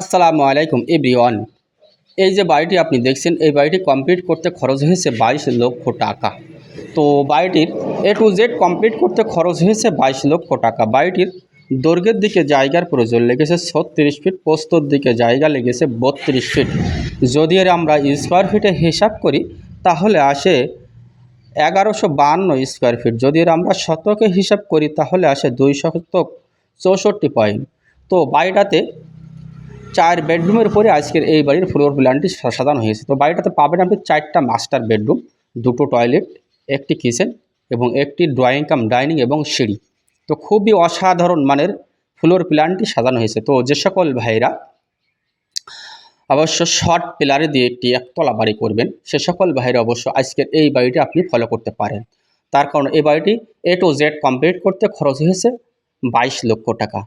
আসসালামু আলাইকুম এভরিওয়ান। এই যে বাড়িটি আপনি দেখছেন, এই বাড়িটি কমপ্লিট করতে খরচ হয়েছে বাইশ লক্ষ টাকা। তো বাড়িটির এ টু জেড কমপ্লিট করতে খরচ হয়েছে বাইশ লক্ষ টাকা। বাড়িটির দৈর্ঘ্যের দিকে জায়গার প্রয়োজন লেগেছে ছত্রিশ ফিট পোস্তর দিকে জায়গা লেগেছে বত্রিশ ফিট। যদি এর আমরা স্কোয়ার ফিটে হিসাব করি, তাহলে আসে এগারোশো বাহান্ন স্কোয়ার ফিট যদি এর আমরা শতকে হিসাব করি, তাহলে আসে দুই শতক চৌষট্টি পয়েন্ট তো বাড়িটাতে চার বেডরুমের উপরে আজকের এই বাড়ির ফ্লোর প্ল্যানটি সাজানো হয়েছে। তো বাড়িটাতে পাবেন আপনি চারটা মাস্টার বেডরুম দুটো টয়লেট একটি কিচেন এবং একটি ড্রয়িং কাম ডাইনিং এবং সিঁড়ি। তো খুবই অসাধারণ মানের ফ্লোর প্ল্যানটি সাজানো হয়েছে। তো যে সকল ভাইরা অবশ্য শর্ট পিলারে দিয়ে একটি একতলা বাড়ি করবেন, সে সকল ভাইরা অবশ্য আজকের এই বাড়িটি আপনি ফলো করতে পারেন। তার কারণ এই বাড়িটি এ টু জেড কমপ্লিট করতে খরচ হয়েছে বাইশ লক্ষ টাকা।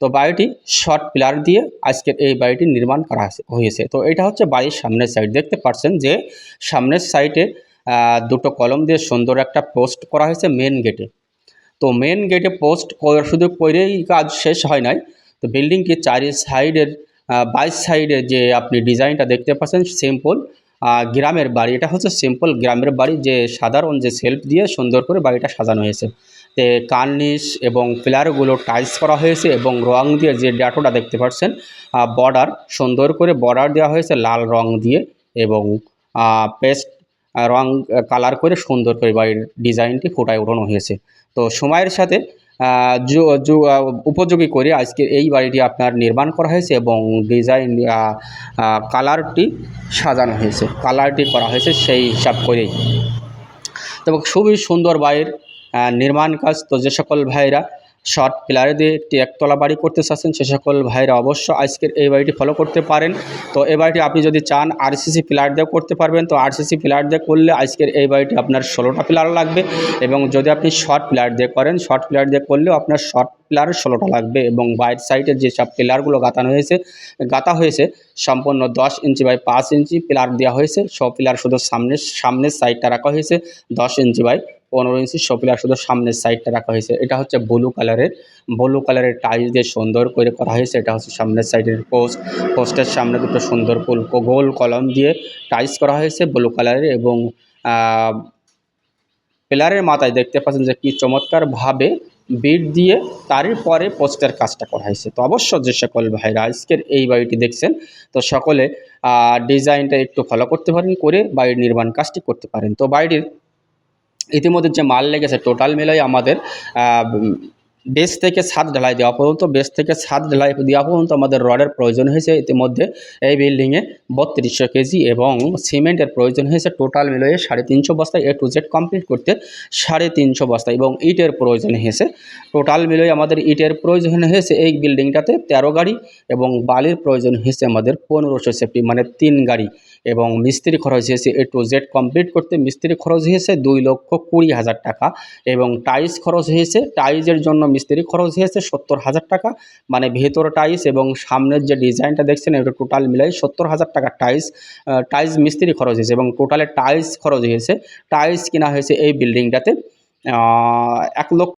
তো বাড়িটি শর্ট পিলার দিয়ে আজকের এই বাড়িটি নির্মাণ করা হয়েছে- তো এটা হচ্ছে বাড়ির সামনের সাইড দেখতে পাচ্ছেন যে সামনের সাইডে দুটো কলম দিয়ে সুন্দর একটা পোস্ট করা হয়েছে মেন গেটে তো মেন গেটে পোস্ট শুধু করেই কাজ শেষ হয় নাই। তো বিল্ডিংটি চারি সাইডের বাইশ সাইডে যে আপনি ডিজাইনটা দেখতে পাচ্ছেন সিম্পল গ্রামের বাড়ি। এটা হচ্ছে সিম্পল গ্রামের বাড়ি যে সাধারণ যে সেলফ দিয়ে সুন্দর করে বাড়িটা সাজানো হয়েছে। তে কার্নিশ এবং পিলারগুলো টাইলস করা হয়েছে এবং রং দিয়ে যে ড্যাটোটা দেখতে পাচ্ছেন বর্ডার সুন্দর করে বর্ডার দেওয়া হয়েছে লাল রং দিয়ে এবং পেস্ট রং কালার করে সুন্দর করে বাড়ির ডিজাইনটি ফুটায় ওঠানো হয়েছে। তো সময়ের সাথে উপযোগী করে আজকে এই বাড়িটি আপনার নির্মাণ করা হয়েছে এবং ডিজাইন কালারটি সাজানো হয়েছে। কালারটি করা হয়েছে সেই হিসাব করেই। তবে খুবই সুন্দর বাড়ির নির্মাণ কাজ। তো যে সকল ভাইরা শর্ট পিলারে দিয়ে একটি একতলা বাড়ি করতে চাচ্ছেন, সে সকল ভাইরা অবশ্য আজকের এই বাড়িটি ফলো করতে পারেন। তো এই বাড়িটি আপনি যদি চান আরসিসি পিলার দিয়ে করতে পারবেন। তো আরসিসি পিলার দিয়ে করলে আজকের এই বাড়িটি আপনার ষোলোটা পিলার লাগবে এবং যদি আপনি শর্ট পিলার দিয়ে করেন শর্ট পিলার দিয়ে করলেও আপনার শর্ট পিলার ষোলোটা লাগবে এবং বাইরের সাইডের যে সব পিলারগুলো গাঁথানো হয়েছে, গাঁথা হয়েছে, সম্পূর্ণ দশ ইঞ্চি বাই পাঁচ ইঞ্চি পিলার দেওয়া হয়েছে। সব পিলার শুধু সামনের সামনের সাইডটা রাখা হয়েছে, দশ ইঞ্চি বাই পনেরো ইঞ্চি পিলার শুধু সামনের সাইডটা রাখা হয়েছে। এটা হচ্ছে ব্লু কালারের ব্লু কালারের টাইলস দিয়ে সুন্দর করে করা হয়েছে। এটা হচ্ছে সামনের সাইডের পোস্ট পোস্টের সামনে দুটো সুন্দর গোল গোল কলম দিয়ে টাইলস করা হয়েছে ব্লু কালারের এবং পিলারের মাথায় দেখতে পাচ্ছেন যে কি চমৎকারভাবে বিট দিয়ে তারই পরে পোস্টের কাজটা করা হয়েছে। তো অবশ্য যে সকল ভাইরা আজকের এই বাড়িটি দেখছেন, তো সকলে ডিজাইনটা একটু ফলো করতে পারেন, করে বাড়ির নির্মাণ কাজটি করতে পারেন। তো বাড়িটির ইতিমধ্যে যে মাল লেগেছে টোটাল মিলাই আমাদের বেস থেকে ছাদ ঢালাই দেওয়া পর্যন্ত বেস থেকে ছাদ ঢালাই দেওয়া পর্যন্ত আমাদের রডের প্রয়োজন হয়েছে ইতিমধ্যে। এই বিল্ডিংয়ে বত্রিশশো কেজি এবং সিমেন্টের প্রয়োজন হয়েছে টোটাল মিলিয়ে সাড়ে তিনশো বস্তা এ টু জেড কমপ্লিট করতে সাড়ে তিনশো বস্তা এবং ইটের প্রয়োজন হয়েছে। টোটাল মিলিয়ে আমাদের ইটের প্রয়োজন হয়েছে এই বিল্ডিংটাতে তেরো গাড়ি এবং বালির প্রয়োজন হয়েছে আমাদের পনেরোশো সেফটি মানে তিন গাড়ি। এবং মিস্ত্রি খরচ হয়েছে এ টু জেড কমপ্লিট করতে মিস্ত্রি খরচ হয়েছে দুই লক্ষ কুড়ি হাজার টাকা এবং টাইলস খরচ হয়েছে টাইলসের জন্য মিস্ত্রি খরচ হয়েছে সত্তর হাজার টাকা। মানে ভেতর টাইলস এবং সামনের যে ডিজাইনটা দেখছেন, এটা টোটাল মিলাই সত্তর হাজার টাকা টাইলস টাইলস মিস্ত্রি খরচ হয়েছে এবং টোটালে টাইলস খরচ হয়েছে। টাইলস কেনা হয়েছে এই বিল্ডিংটাতে এক লক্ষ